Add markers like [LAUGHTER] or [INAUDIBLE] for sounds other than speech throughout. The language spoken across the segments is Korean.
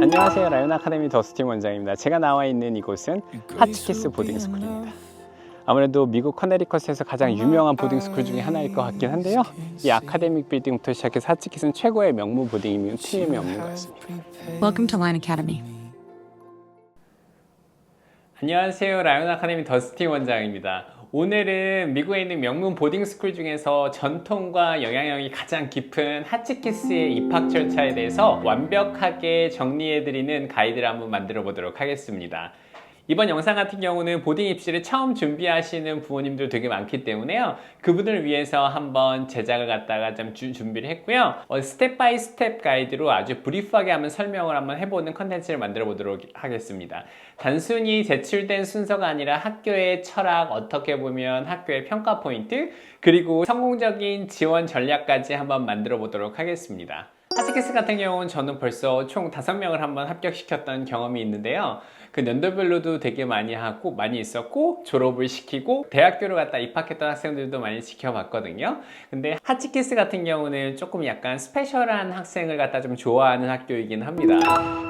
안녕하세요. 라이온 아카데미 더스틴 원장입니다. 제가 나와 있는 이곳은 하치키스 보딩 스쿨입니다. 아무래도 미국 커네리컷에서 가장 유명한 보딩 스쿨 중에 하나일 것 같긴 한데요. 이 아카데믹 빌딩부터 시작해서 하치키스는 최고의 명문 보딩이면 틀림이 없는 것 같습니다. Welcome to Line Academy. 안녕하세요. 라이온 아카데미 더스틴 원장입니다. 오늘은 미국에 있는 명문 보딩 스쿨 중에서 전통과 영향력이 가장 깊은 하치키스의 입학 절차에 대해서 완벽하게 정리해드리는 가이드를 한번 만들어 보도록 하겠습니다. 이번 영상 같은 경우는 보딩 입시를 처음 준비하시는 부모님들 되게 많기 때문에요. 그분을 위해서 한번 제작을 갖다가 좀 주- 준비를 했고요. 어, 스텝 바이 스텝 가이드로 아주 브리프하게 한번 설명을 한번 해보는 컨텐츠를 만들어 보도록 하겠습니다. 단순히 제출된 순서가 아니라 학교의 철학, 어떻게 보면 학교의 평가 포인트, 그리고 성공적인 지원 전략까지 한번 만들어 보도록 하겠습니다. 하치키스 같은 경우는 저는 벌써 총 5명을 한번 합격시켰던 경험이 있는데요. 그 연도별로도 되게 많이 하고 많이 있었고 졸업을 시키고 대학교를 갔다 입학했던 학생들도 많이 지켜봤거든요. 근데 하치키스 같은 경우는 조금 약간 스페셜한 학생을 갖다 좀 좋아하는 학교이긴 합니다.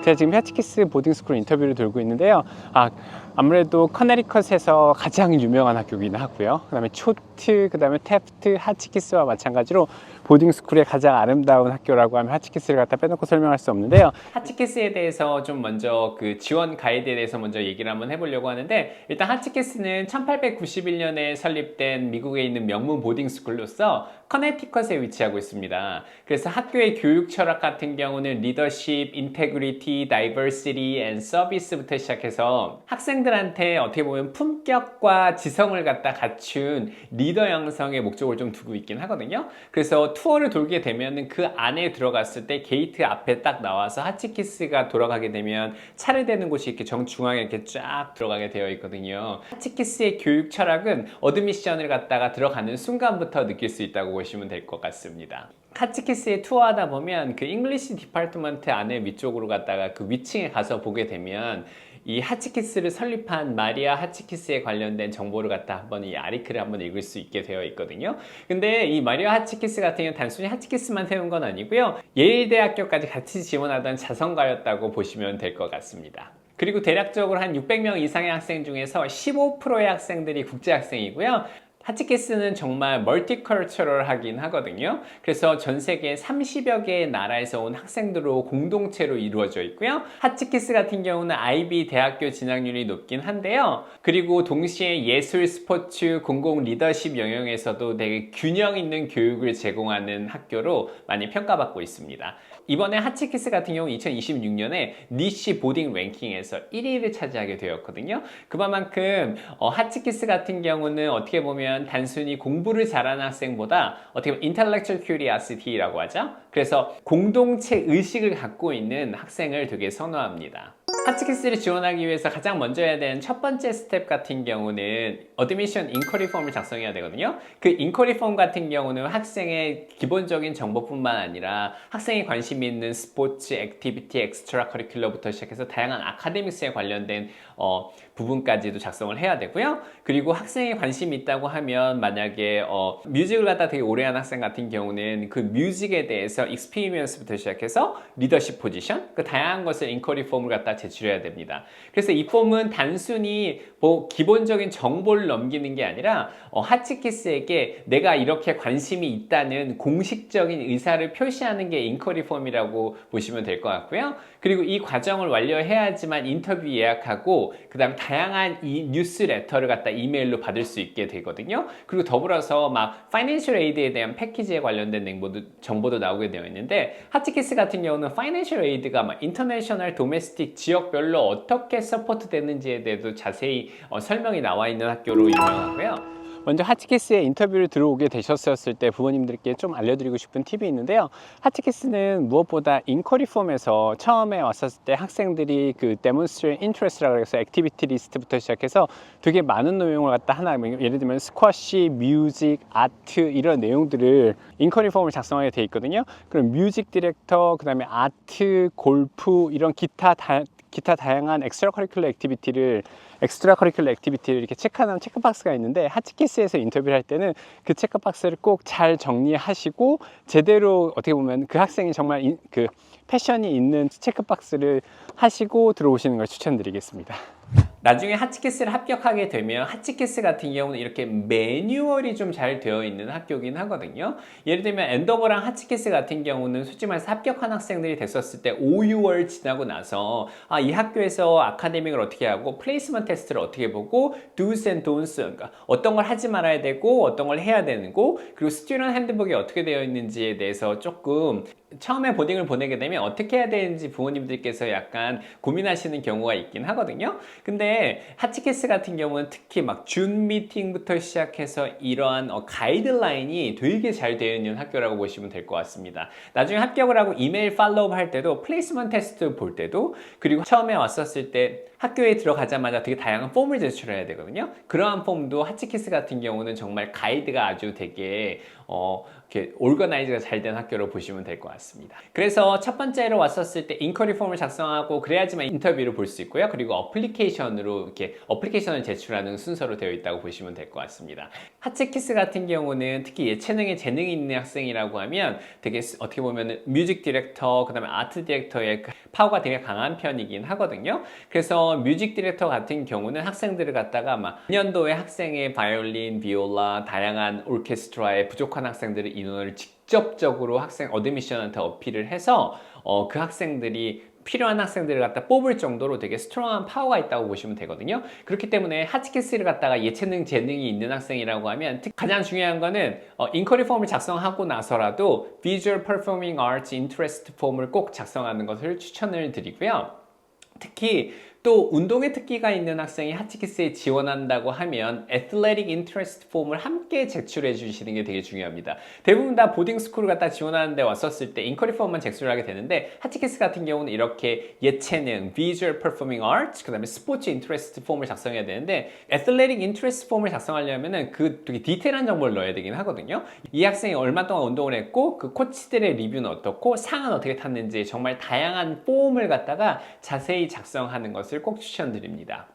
제가 지금 하치키스 보딩스쿨 인터뷰를 돌고 있는데요. 아, 아무래도 커네리컷에서 가장 유명한 학교이긴 하고요. 그 다음에 초트, 그 다음에 테프트, 하치키스와 마찬가지로 보딩스쿨의 가장 아름다운 학교라고 하면 하치키스를 갖다 빼놓고 설명할 수 없는데요. 하치키스에 대해서 좀 먼저 그 지원 가이드에 대해서 먼저 얘기를 한번 해보려고 하는데 일단 하치키스는 1891년에 설립된 미국에 있는 명문 보딩스쿨로서 커네티컷에 위치하고 있습니다. 그래서 학교의 교육 철학 같은 경우는 리더십, 인테그리티, 다이버시티 앤 서비스부터 시작해서 학생 들한테 어떻게 보면 품격과 지성을 갖다 갖춘 리더 양성의 목적을 좀 두고 있긴 하거든요. 그래서 투어를 돌게 되면 그 안에 들어갔을 때 게이트 앞에 딱 나와서 하치키스가 돌아가게 되면 차례되는 곳이 이렇게 정중앙에 이렇게 쫙 들어가게 되어 있거든요. 하치키스의 교육 철학은 어드미션을 갖다가 들어가는 순간부터 느낄 수 있다고 보시면 될 것 같습니다. 카치키스에 투어하다 보면 그 잉글리시 디파트먼트 안에 위쪽으로 갔다가 그 위층에 가서 보게 되면 이 하치키스를 설립한 마리아 하치키스에 관련된 정보를 갖다 한번 이 아리크를 한번 읽을 수 있게 되어 있거든요. 근데 이 마리아 하치키스 같은 경우는 단순히 하치키스만 세운 건 아니고요. 예일대학교까지 같이 지원하던 자선가였다고 보시면 될 것 같습니다. 그리고 대략적으로 한 600명 이상의 학생 중에서 15%의 학생들이 국제 학생이고요. 하치키스는 정말 멀티컬처럴하긴 하거든요. 그래서 전 세계 30여 개의 나라에서 온 학생들로 공동체로 이루어져 있고요. 하치키스 같은 경우는 아이비 대학교 진학률이 높긴 한데요. 그리고 동시에 예술, 스포츠, 공공 리더십 영역에서도 되게 균형 있는 교육을 제공하는 학교로 많이 평가받고 있습니다. 이번에 하치키스 같은 경우 2026년에 니시 보딩 랭킹에서 1위를 차지하게 되었거든요. 그만큼 어, 하치키스 같은 경우는 어떻게 보면 단순히 공부를 잘하는 학생보다 어떻게 보면 intellectual curiosity라고 하죠. 그래서 공동체 의식을 갖고 있는 학생을 되게 선호합니다. 하치키스를 지원하기 위해서 가장 먼저 해야 되는 첫 번째 스텝 같은 경우는 어드미션 인쿼리 폼을 작성해야 되거든요. 그 인쿼리 폼 같은 경우는 학생의 기본적인 정보뿐만 아니라 학생이 관심 있는 스포츠, 액티비티, 엑스트라 커리큘러부터 시작해서 다양한 아카데믹스에 관련된 어, 부분까지도 작성을 해야 되고요. 그리고 학생이 관심이 있다고 하면 만약에 어, 뮤직을 갖다 되게 오래 한 학생 같은 경우는 그 뮤직에 대해서 익스피리언스부터 시작해서 리더십 포지션 그 다양한 것을 인쿼리 폼을 갖다 제출해야 됩니다. 그래서 이 폼은 단순히 뭐 기본적인 정보를 넘기는 게 아니라 어, 하치키스에게 내가 이렇게 관심이 있다는 공식적인 의사를 표시하는 게 인쿼리 폼이라고 보시면 될 것 같고요. 그리고 이 과정을 완료해야지만 인터뷰 예약하고 그 다음 다양한 이 뉴스레터를 갖다 이메일로 받을 수 있게 되거든요. 그리고 더불어서 막 파이낸셜 에이드에 대한 패키지에 관련된 정보도, 정보도 나오게 되어 있는데 하치키스 같은 경우는 파이낸셜 에이드가 막 인터내셔널 도메스틱 지역별로 어떻게 서포트 되는지에 대해서 자세히 어, 설명이 나와 있는 학교로 유명하고요. 먼저 하치키스에 인터뷰를 들어오게 되셨을 때 부모님들께 좀 알려드리고 싶은 팁이 있는데요. 하치키스는 무엇보다 인쿼리 폼에서 처음에 왔었을 때 학생들이 그 demonstrate interest라고 해서 액티비티 리스트부터 시작해서 되게 많은 내용을 갖다 하나 예를 들면 스쿼시, 뮤직, 아트 이런 내용들을 인쿼리 폼을 작성하게 돼 있거든요. 그럼 뮤직 디렉터, 그 다음에 아트, 골프 이런 기타 다, 기타 다양한 엑스트라 커리큘러 액티비티를 엑스트라 커리큘러 액티비티를 이렇게 체크하는 체크박스가 있는데 하치키스에서 인터뷰를 할 때는 그 체크박스를 꼭 잘 정리하시고 제대로 어떻게 보면 그 학생이 정말 인- 그 패션이 있는 체크박스를 하시고 들어오시는 걸 추천드리겠습니다. 나중에 하치키스를 합격하게 되면 하치키스 같은 경우는 이렇게 매뉴얼이 좀 잘 되어 있는 학교긴 하거든요. 예를 들면 엔더버랑 하치키스 같은 경우는 솔직히 말해서 합격한 학생들이 됐었을 때 5, 6월 지나고 나서 아, 이 학교에서 아카데믹을 어떻게 하고 플레이스먼트 테스트를 어떻게 보고 do's and don'ts 그러니까 어떤 걸 하지 말아야 되고 어떤 걸 해야 거 그리고 스튜던 핸드북이 어떻게 되어 있는지에 대해서 조금 처음에 보딩을 보내게 되면 어떻게 해야 되는지 부모님들께서 약간 고민하시는 경우가 있긴 하거든요. 근데 하치케스 같은 경우는 특히 막 준 미팅부터 시작해서 이러한 어, 가이드라인이 되게 잘 되어 있는 학교라고 보시면 될 것 같습니다. 나중에 합격을 하고 이메일 팔로우업 할 때도 플레이스먼트 테스트 볼 때도 그리고 처음에 왔었을 때 학교에 들어가자마자 되게 다양한 폼을 제출해야 되거든요. 그러한 폼도 하치키스 같은 경우는 정말 가이드가 아주 되게 어, 이렇게 올거나이즈가 잘 된 학교로 보시면 될 것 같습니다. 그래서 첫 번째로 왔었을 때 인커리 폼을 작성하고 그래야지만 인터뷰를 볼 수 있고요. 그리고 어플리케이션으로 이렇게 어플리케이션을 제출하는 순서로 되어 있다고 보시면 될 것 같습니다. 하치키스 같은 경우는 특히 예체능에 재능이 있는 학생이라고 하면 되게 스- 어떻게 보면 뮤직 디렉터, 그다음에 아트 디렉터의 그 파워가 되게 강한 편이긴 하거든요. 그래서 뮤직 디렉터 같은 경우는 학생들을 갖다가 막 년도에 학생의 바이올린, 비올라, 다양한 오케스트라에 부족한 학생들의 인원을 직접적으로 학생 어드미션한테 어필을 해서 어, 그 학생들이 필요한 학생들을 갖다 뽑을 정도로 되게 스트롱한 파워가 있다고 보시면 되거든요. 그렇기 때문에 하치키스를 갖다가 예체능 재능이 있는 학생이라고 하면 특- 가장 중요한 거는 어, 인커리 폼을 작성하고 나서라도 Visual Performing Arts Interest 폼을 꼭 작성하는 것을 추천을 드리고요. 특히 또 운동의 특기가 있는 학생이 하치키스에 지원한다고 하면 Athletic Interest 폼을 함께 제출해 주시는 게 되게 중요합니다. 대부분 다 보딩 스쿨을 갖다 지원하는 데 왔었을 때 인커리 폼만 제출을 하게 되는데 하치키스 같은 경우는 이렇게 예체능, Visual Performing Arts, 그 다음에 스포츠 인트레스트 폼을 작성해야 되는데 Athletic Interest 폼을 작성하려면은 그 되게 디테일한 정보를 넣어야 되긴 하거든요. 이 학생이 얼마 동안 운동을 했고 그 코치들의 리뷰는 어떻고 상은 어떻게 탔는지 정말 다양한 폼을 갖다가 자세히 작성하는 것을 꼭 추천드립니다.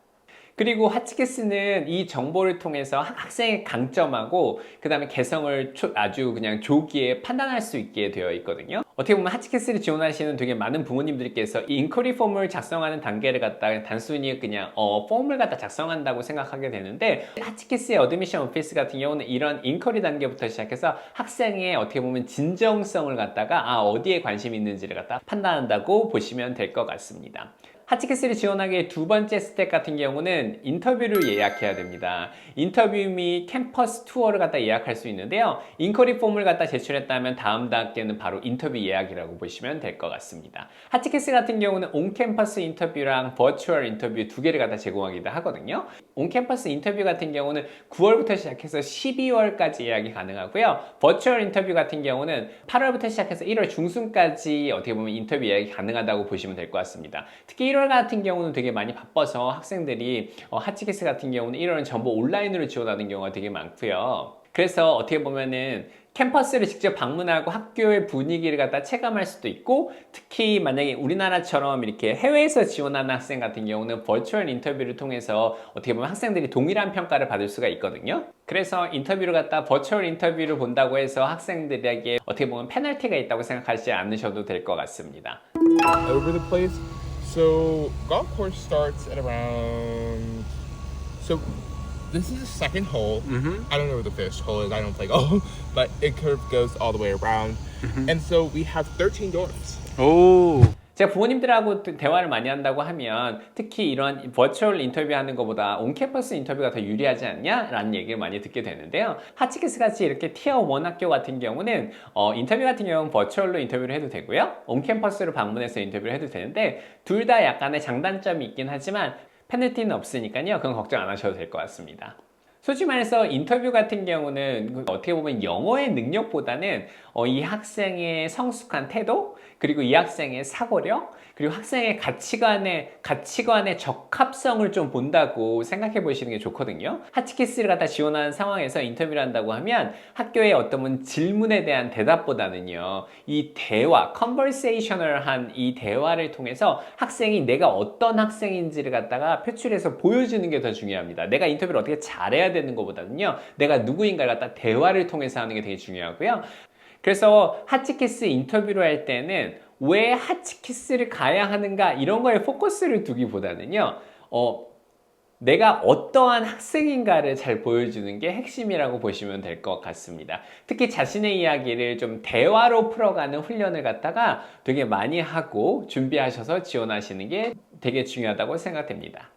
그리고 하치케스는 이 정보를 통해서 학- 학생의 강점하고 그 다음에 개성을 초- 아주 그냥 조기에 판단할 수 있게 되어 있거든요. 어떻게 보면 하치케스를 지원하시는 되게 많은 부모님들께서 이 인쿼리 폼을 작성하는 단계를 갖다 단순히 그냥 어, 폼을 갖다 작성한다고 생각하게 되는데 하치케스의 어드미션 오피스 같은 경우는 이런 인쿼리 단계부터 시작해서 학생의 어떻게 보면 진정성을 갖다가 아 어디에 관심이 있는지를 갖다 판단한다고 보시면 될 것 같습니다. 하치키스를 지원하기 위해 두 번째 스텝 같은 경우는 인터뷰를 예약해야 됩니다. 인터뷰 및 캠퍼스 투어를 갖다 예약할 수 있는데요. 인커리 폼을 갖다 제출했다면 다음 단계는 바로 인터뷰 예약이라고 보시면 될 것 같습니다. 하치키스 같은 경우는 온캠퍼스 인터뷰랑 버추얼 인터뷰 두 개를 갖다 제공하기도 하거든요. 온캠퍼스 인터뷰 같은 경우는 9월부터 시작해서 12월까지 예약이 가능하고요. 버추얼 인터뷰 같은 경우는 8월부터 시작해서 1월 중순까지 어떻게 보면 인터뷰 예약이 가능하다고 보시면 될 것 같습니다. 특히 1월 같은 경우는 되게 많이 바빠서 학생들이 어, 하치키스 같은 경우는 1월은 전부 온라인으로 지원하는 경우가 되게 많고요. 그래서 어떻게 보면은 캠퍼스를 직접 방문하고 학교의 분위기를 갖다 체감할 수도 있고 특히 만약에 우리나라처럼 이렇게 해외에서 지원하는 학생 같은 경우는 버추얼 인터뷰를 통해서 어떻게 보면 학생들이 동일한 평가를 받을 수가 있거든요. 그래서 인터뷰를 갖다 버추얼 인터뷰를 본다고 해서 학생들에게 어떻게 보면 페널티가 있다고 생각하지 않으셔도 될 것 같습니다. over the place. So golf course starts at around. So this is the second hole. Mm-hmm. I don't know where the first hole is. I don't play golf, [LAUGHS] but it curve goes all the way around. Mm-hmm. And so we have 13 doors. 오. 제가 부모님들하고 또 대화를 많이 한다고 하면 특히 이런 버추얼 인터뷰 하는 것보다 온캠퍼스 인터뷰가 더 유리하지 않냐? 라는 얘기를 많이 듣게 되는데요. 하치키스 같이 이렇게 티어 1 학교 같은 경우는 어, 인터뷰 같은 경우는 버추얼로 인터뷰를 해도 되고요. 온캠퍼스로 방문해서 인터뷰를 해도 되는데 둘 다 약간의 장단점이 있긴 하지만 페널티는 없으니까요. 그건 걱정 안 하셔도 될 것 같습니다. 솔직히 말해서 인터뷰 같은 경우는 그 어떻게 보면 영어의 능력보다는 어, 이 학생의 성숙한 태도 그리고 이 학생의 사고력, 그리고 학생의 가치관의 가치관의 적합성을 좀 본다고 생각해 보시는 게 좋거든요. 하치키스를 갖다 지원하는 상황에서 인터뷰를 한다고 하면 학교의 어떤 분 질문에 대한 대답보다는요. 이 대화, 컨버세이셔널 한 이 대화를 통해서 학생이 내가 어떤 학생인지를 갖다가 표출해서 보여주는 게 더 중요합니다. 내가 인터뷰를 어떻게 잘해야 되는 것보다는요. 내가 누구인가를 갖다 대화를 통해서 하는 게 되게 중요하고요. 그래서 하치키스 인터뷰를 할 때는 왜 하치키스를 가야 하는가 이런 거에 포커스를 두기보다는요. 어, 내가 어떠한 학생인가를 잘 보여주는 게 핵심이라고 보시면 될 것 같습니다. 특히 자신의 이야기를 좀 대화로 풀어가는 훈련을 갖다가 되게 많이 하고 준비하셔서 지원하시는 게 되게 중요하다고 생각됩니다.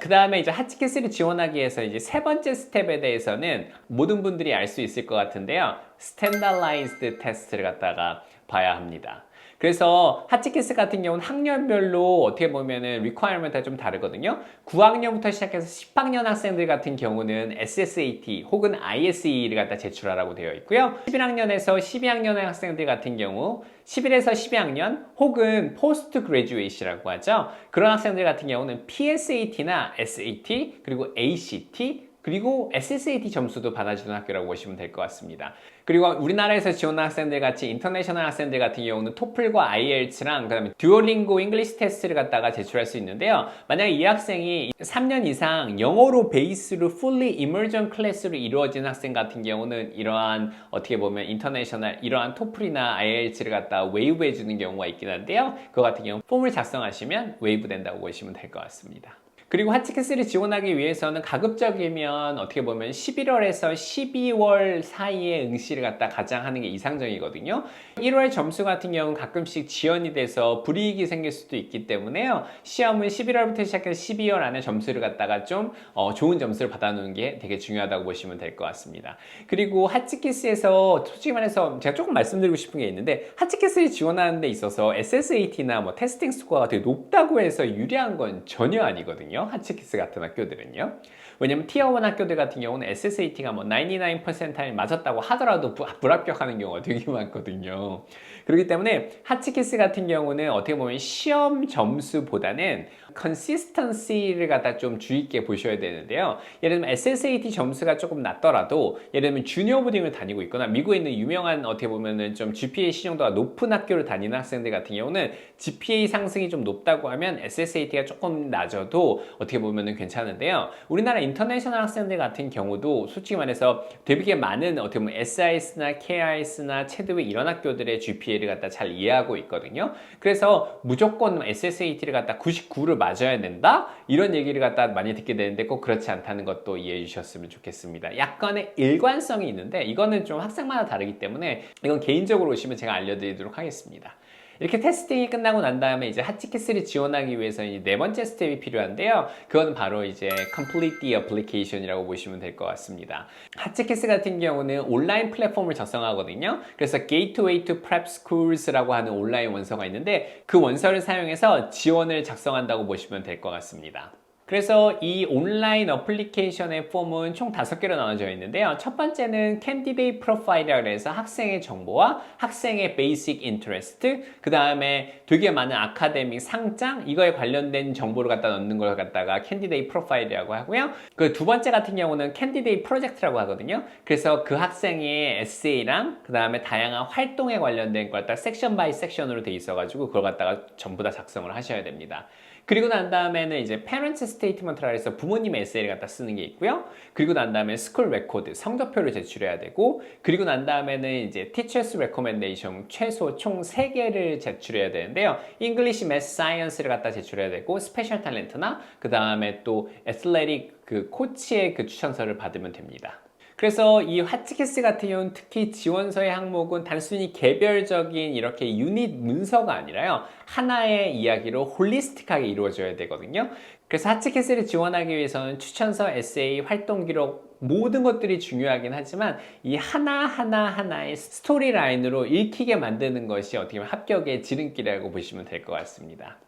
그 다음에 이제 하치키스를 지원하기 위해서 이제 세 번째 스텝에 대해서는 모든 분들이 알 수 있을 것 같은데요. 스탠다라이즈드 테스트를 갖다가 봐야 합니다. 그래서 하치키스 같은 경우는 학년별로 어떻게 보면은 리퀘어먼트가 좀 다르거든요. 9학년부터 시작해서 10학년 학생들 같은 경우는 SSAT 혹은 ISE를 갖다 제출하라고 되어 있고요. 11학년에서 12학년의 학생들 같은 경우 11에서 12학년 혹은 포스트 그레듀에이시라고 하죠. 그런 학생들 같은 경우는 PSAT나 SAT 그리고 ACT 그리고 SSAT 점수도 받아주는 학교라고 보시면 될 것 같습니다. 그리고 우리나라에서 지원한 학생들 같이 인터내셔널 학생들 같은 경우는 토플과 IELTS랑 그다음에 듀오링고 잉글리시 테스트를 갖다가 제출할 수 있는데요. 만약에 이 학생이 3년 이상 영어로 베이스로 fully immersion 클래스로 이루어진 학생 같은 경우는 이러한 어떻게 보면 인터내셔널 이러한 토플이나 IELTS를 갖다 웨이브 해주는 경우가 있긴 한데요. 그거 같은 경우 폼을 작성하시면 웨이브 된다고 보시면 될 것 같습니다. 그리고 하치키스를 지원하기 위해서는 가급적이면 어떻게 보면 11월에서 12월 사이에 응시를 갖다 가장 하는 게 이상적이거든요. 1월 점수 같은 경우는 가끔씩 지연이 돼서 불이익이 생길 수도 있기 때문에요. 시험은 11월부터 시작해서 12월 안에 점수를 갖다가 좀 어, 좋은 점수를 받아놓는 게 되게 중요하다고 보시면 될 것 같습니다. 그리고 하치키스에서 솔직히 말해서 제가 조금 말씀드리고 싶은 게 있는데 하치키스를 지원하는 데 있어서 SSAT나 뭐 테스팅 스코어가 되게 높다고 해서 유리한 건 전혀 아니거든요. 하치키스 같은 학교들은요. 왜냐면 티어1 학교들 같은 경우는 SSAT가 뭐 99%에 맞았다고 하더라도 부, 불합격하는 경우가 되게 [LAUGHS] 많거든요. 그렇기 때문에 하치키스 같은 경우는 어떻게 보면 시험 점수보다는 consistency를 갖다 좀 주의 있게 보셔야 되는데요. 예를 들면 SSAT 점수가 조금 낮더라도 예를 들면 주니어 보딩을 다니고 있거나 미국에 있는 유명한 어떻게 보면은 좀 GPA 시정도가 높은 학교를 다니는 학생들 같은 경우는 GPA 상승이 좀 높다고 하면 SSAT가 조금 낮아도 어떻게 보면은 괜찮은데요. 우리나라 인터내셔널 학생들 같은 경우도 솔직히 말해서 되게 많은 어떻게 보면 SIS나 KIS나 체드웨 이런 학교들의 GPA를 갖다 잘 이해하고 있거든요. 그래서 무조건 SSAT를 갖다 99를 맞아야 된다? 이런 얘기를 갖다 많이 듣게 되는데 꼭 그렇지 않다는 것도 이해해 주셨으면 좋겠습니다. 약간의 일관성이 있는데 이거는 좀 학생마다 다르기 때문에 이건 개인적으로 오시면 제가 알려드리도록 하겠습니다. 이렇게 테스팅이 끝나고 난 다음에 이제 하치키스를 지원하기 위해서 이제 네 번째 스텝이 필요한데요. 그건 바로 이제 complete the application이라고 보시면 될 것 같습니다. 하치키스 같은 경우는 온라인 플랫폼을 작성하거든요. 그래서 Gateway to Prep Schools라고 하는 온라인 원서가 있는데 그 원서를 사용해서 지원을 작성한다고 보시면 될 것 같습니다. 그래서 이 온라인 어플리케이션의 폼은 총 다섯 개로 나눠져 있는데요. 첫 번째는 캔디데이 프로파일이라고 해서 학생의 정보와 학생의 베이직 인터레스트, 그 다음에 되게 많은 아카데믹 상장, 이거에 관련된 정보를 갖다 넣는 걸 갖다가 캔디데이 프로파일이라고 하고요. 그 두 번째 같은 경우는 캔디데이 프로젝트라고 하거든요. 그래서 그 학생의 에세이랑 그 다음에 다양한 활동에 관련된 걸 갖다 섹션 바이 섹션으로 돼 있어가지고 그걸 갖다가 전부 다 작성을 하셔야 됩니다. 그리고 난 다음에는 이제 parents statement라 해서 부모님의 에세이를 갖다 쓰는 게 있고요. 그리고 난 다음에 스쿨 레코드 성적표를 제출해야 되고 그리고 난 다음에는 이제 teachers recommendation 최소 총 3개를 제출해야 되는데요. English, Math, Science를 갖다 제출해야 되고 스페셜 탤런트나 그 다음에 또 애슬레틱 그 코치의 그 추천서를 받으면 됩니다. 그래서 이 하치키스 같은 경우는 특히 지원서의 항목은 단순히 개별적인 이렇게 유닛 문서가 아니라요. 하나의 이야기로 홀리스틱하게 이루어져야 되거든요. 그래서 하치키스를 지원하기 위해서는 추천서, 에세이, 활동 기록 모든 것들이 중요하긴 하지만 이 하나하나 하나의 스토리 라인으로 읽히게 만드는 것이 어떻게 보면 합격의 지름길이라고 보시면 될 것 같습니다.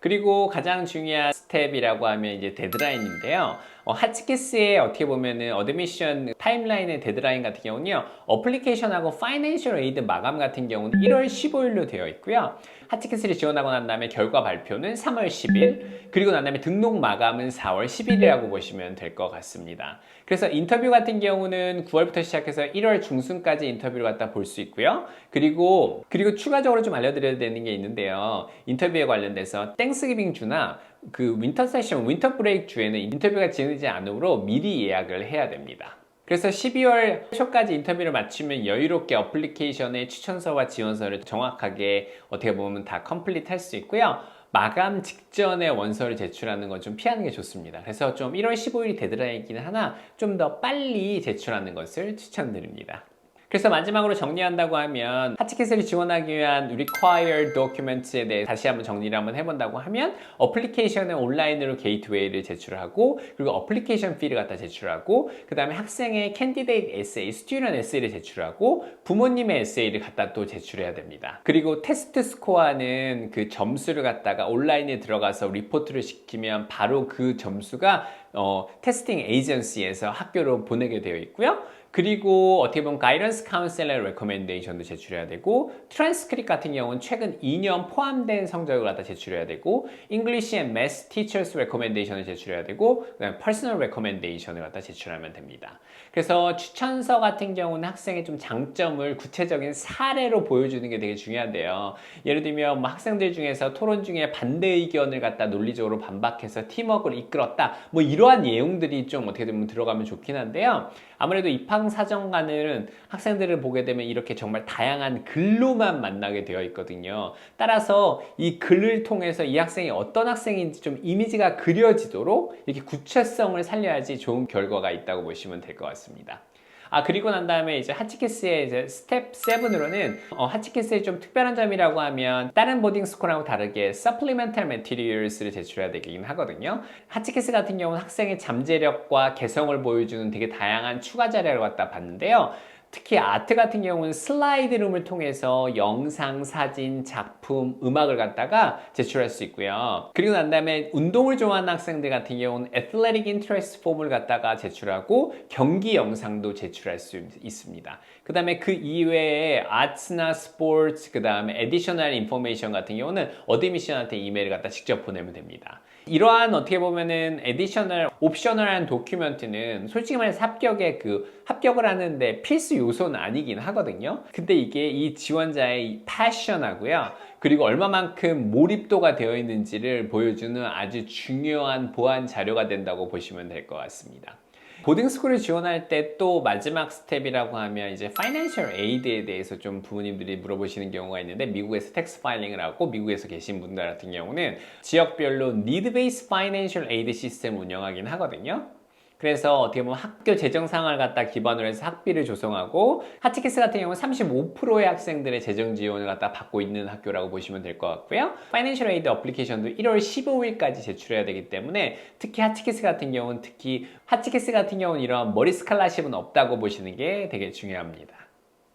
그리고 가장 중요한 스텝이라고 하면 이제 데드라인인데요. 어, 하치키스의 어떻게 보면은 어드미션 타임라인의 데드라인 같은 경우는요. 어플리케이션하고 파이낸셜 에이드 마감 같은 경우는 1월 15일로 되어 있고요. 하치키스를 지원하고 난 다음에 결과 발표는 3월 10일, 그리고 난 다음에 등록 마감은 4월 10일이라고 보시면 될 것 같습니다. 그래서 인터뷰 같은 경우는 9월부터 시작해서 1월 중순까지 인터뷰를 갖다 볼 수 있고요. 그리고 그리고 추가적으로 좀 알려드려야 되는 게 있는데요. 인터뷰에 관련돼서 땡스기빙 주나 그 윈터 세션, 윈터 브레이크 주에는 인터뷰가 진행되지 않으므로 미리 예약을 해야 됩니다. 그래서 12월 초까지 인터뷰를 마치면 여유롭게 어플리케이션의 추천서와 지원서를 정확하게 어떻게 보면 다 컴플리트 할수 있고요. 마감 직전에 원서를 제출하는 건 좀 피하는 게 좋습니다. 그래서 좀 1월 15일이 데드라인이긴 하나 좀 더 빨리 제출하는 것을 추천드립니다. 그래서 마지막으로 정리한다고 하면 하치키스를 지원하기 위한 required documents에 대해 다시 한번 정리를 한번 해본다고 하면 어플리케이션에 온라인으로 게이트웨이를 제출하고 그리고 어플리케이션 피를 갖다 제출하고 그 다음에 학생의 캔디데이트 에세이, 스튜던트 에세이를 제출하고 부모님의 에세이를 갖다 또 제출해야 됩니다. 그리고 테스트 스코어는 그 점수를 갖다가 온라인에 들어가서 리포트를 시키면 바로 그 점수가 어, 테스팅 에이전시에서 학교로 보내게 되어 있고요. 그리고 어떻게 보면 가이던스 카운셀러 레코멘데이션도 제출해야 되고 트랜스크립 같은 경우는 최근 2년 포함된 성적을 갖다 제출해야 되고 English and Math Teachers Recommendation을 제출해야 되고 그다음에 Personal Recommendation을 갖다 제출하면 됩니다. 그래서 추천서 같은 경우는 학생의 좀 장점을 구체적인 사례로 보여주는 게 되게 중요한데요. 예를 들면 뭐 학생들 중에서 토론 중에 반대 의견을 갖다 논리적으로 반박해서 팀워크를 이끌었다. 뭐 이러한 내용들이 좀 어떻게 보면 들어가면 좋긴 한데요. 아무래도 입학 사정관은 학생들을 보게 되면 이렇게 정말 다양한 글로만 만나게 되어 있거든요. 따라서 이 글을 통해서 이 학생이 어떤 학생인지 좀 이미지가 그려지도록 이렇게 구체성을 살려야지 좋은 결과가 있다고 보시면 될 것 같습니다. 아 그리고 난 다음에 이제 하치키스의 이제 스텝 7으로는 어, 하치키스의 좀 특별한 점이라고 하면 다른 보딩 스쿨하고 다르게 supplemental materials를 제출해야 되긴 하거든요. 하치키스 같은 경우는 학생의 잠재력과 개성을 보여주는 되게 다양한 추가 자료를 갖다 봤는데요. 특히 아트 같은 경우는 슬라이드룸을 통해서 영상, 사진, 작품, 음악을 갖다가 제출할 수 있고요. 그리고 난 다음에 운동을 좋아하는 학생들 같은 경우는 Athletic Interest 폼을 갖다가 제출하고 경기 영상도 제출할 수 있습니다. 그 다음에 그 이외에 아츠나 스포츠, 그 다음에 Additional Information 같은 경우는 어드미션한테 이메일을 갖다 직접 보내면 됩니다. 이러한 어떻게 보면은 에디셔널, 옵셔널한 도큐멘트는 솔직히 말해서 합격의 그 합격을 하는데 필수 요소는 아니긴 하거든요. 근데 이게 이 지원자의 패션하고요. 그리고 얼마만큼 몰입도가 되어 있는지를 보여주는 아주 중요한 보안 자료가 된다고 보시면 될 것 같습니다. 보딩스쿨을 지원할 때 또 마지막 스텝이라고 하면 이제 파이낸셜 에이드에 대해서 좀 부모님들이 물어보시는 경우가 있는데 미국에서 텍스 파일링을 하고 미국에서 계신 분들 같은 경우는 지역별로 니드 베이스 파이낸셜 에이드 시스템을 운영하긴 하거든요. 그래서 어떻게 보면 학교 재정 상황을 갖다 기반으로 해서 학비를 조성하고 하치키스 같은 경우는 35%의 학생들의 재정 지원을 갖다 받고 있는 학교라고 보시면 될 것 같고요. 파이낸셜 에이드 어플리케이션도 1월 15일까지 제출해야 되기 때문에 특히 하치키스 같은 경우는 특히 하치키스 같은 경우는 이런 머리 스칼라십은 없다고 보시는 게 되게 중요합니다.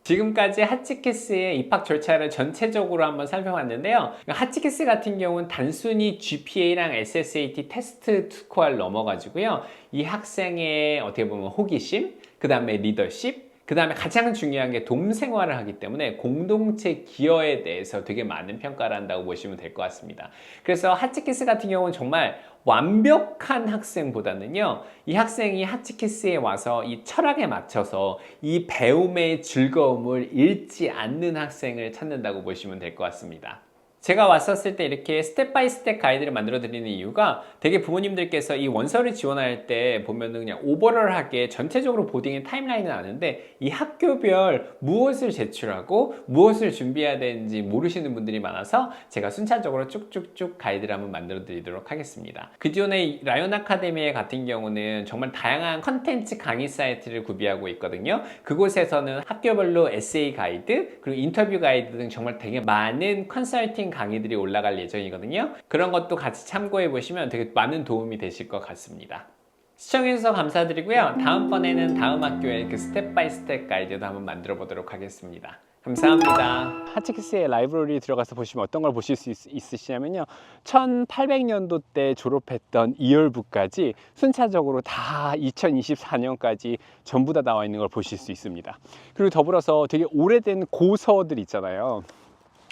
지금까지 하치키스의 입학 절차를 전체적으로 한번 살펴봤는데요. 하치키스 같은 경우는 단순히 GPA랑 SSAT 테스트 스코어를 넘어가지고요. 이 학생의 어떻게 보면 호기심, 그 다음에 리더십, 그 다음에 가장 중요한 게 동생활을 하기 때문에 공동체 기여에 대해서 되게 많은 평가를 한다고 보시면 될 것 같습니다. 그래서 하치키스 같은 경우는 정말 완벽한 학생보다는요, 이 학생이 하치키스에 와서 이 철학에 맞춰서 이 배움의 즐거움을 잃지 않는 학생을 찾는다고 보시면 될 것 같습니다. 제가 왔었을 때 이렇게 스텝 바이 스텝 가이드를 만들어 드리는 이유가 되게 부모님들께서 이 원서를 지원할 때 보면은 그냥 오버럴하게 전체적으로 보딩의 타임라인은 아는데 이 학교별 무엇을 제출하고 무엇을 준비해야 되는지 모르시는 분들이 많아서 제가 순차적으로 쭉쭉쭉 가이드를 한번 만들어 드리도록 하겠습니다. 그 전에 라이온 아카데미 같은 경우는 정말 다양한 컨텐츠 강의 사이트를 구비하고 있거든요. 그곳에서는 학교별로 에세이 가이드 그리고 인터뷰 가이드 등 정말 되게 많은 컨설팅 강의들이 올라갈 예정이거든요. 그런 것도 같이 참고해 보시면 되게 많은 도움이 되실 것 같습니다. 시청해주셔서 감사드리고요. 다음번에는 다음 학교의 그 스텝 바이 스텝 가이드도 한번 만들어 보도록 하겠습니다. 감사합니다. 하치키스의 라이브러리 들어가서 보시면 어떤 걸 보실 수 있, 있으시냐면요. 1800년도 때 졸업했던 이열부까지 순차적으로 다 2024년까지 전부 다 나와 있는 걸 보실 수 있습니다. 그리고 더불어서 되게 오래된 고서들 있잖아요.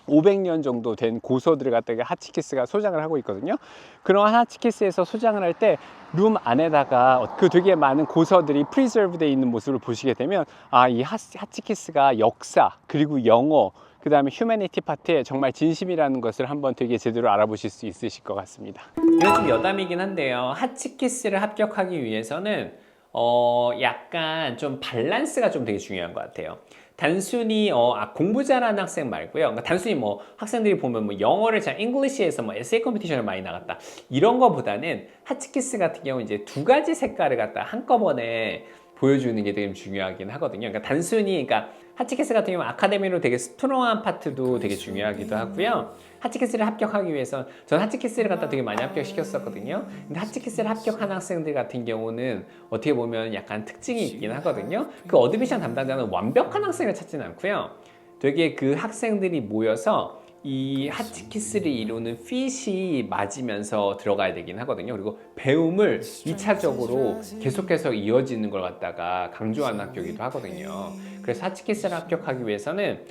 500년 정도 된 고서들을 갖다가 하치키스가 소장을 하고 있거든요. 그런 하치키스에서 소장을 할 때 룸 안에다가 그 되게 많은 고서들이 프리저브 되어 있는 모습을 보시게 되면 아, 이 하치키스가 역사 그리고 영어 그 다음에 휴머니티 파트에 정말 진심이라는 것을 한번 되게 제대로 알아보실 수 있으실 것 같습니다. 이건 좀 여담이긴 한데요. 하치키스를 합격하기 위해서는 어, 약간 좀 밸런스가 좀 되게 중요한 것 같아요. 단순히 어, 아, 공부 잘하는 학생 말고요. 그러니까 단순히 뭐 학생들이 보면 뭐 영어를 잘 잉글리시에서 뭐 에세이 컴피티션을 많이 나갔다 이런 거보다는 하치키스 같은 경우 이제 두 가지 색깔을 갖다 한꺼번에 보여주는 게 되게 중요하긴 하거든요. 그러니까 단순히 그러니까 하치키스 같은 경우 아카데미로 되게 스트롱한 파트도 되게 중요하기도 하고요. 하치키스를 합격하기 위해서 저는 하치키스를 갖다 되게 많이 합격시켰었거든요. 근데 하치키스를 합격한 학생들 같은 경우는 어떻게 보면 약간 특징이 있긴 하거든요. 그 어드미션 담당자는 완벽한 학생을 찾지는 않고요. 되게 그 학생들이 모여서 이 하치키스를 이루는 핏이 맞으면서 들어가야 되긴 하거든요. 그리고 배움을 2차적으로 계속해서 이어지는 걸 갖다가 강조하는 학교이기도 하거든요. 그래서 하치키스를 합격하기 위해서는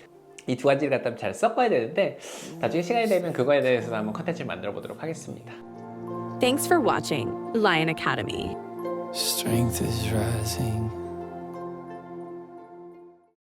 이 두 가지를 갖다 잘 섞어야 되는데 나중에 시간이 되면 그거에 대해서 한번 컨텐츠를 만들어 보도록 하겠습니다. Thanks for watching Lion Academy. Strength is rising.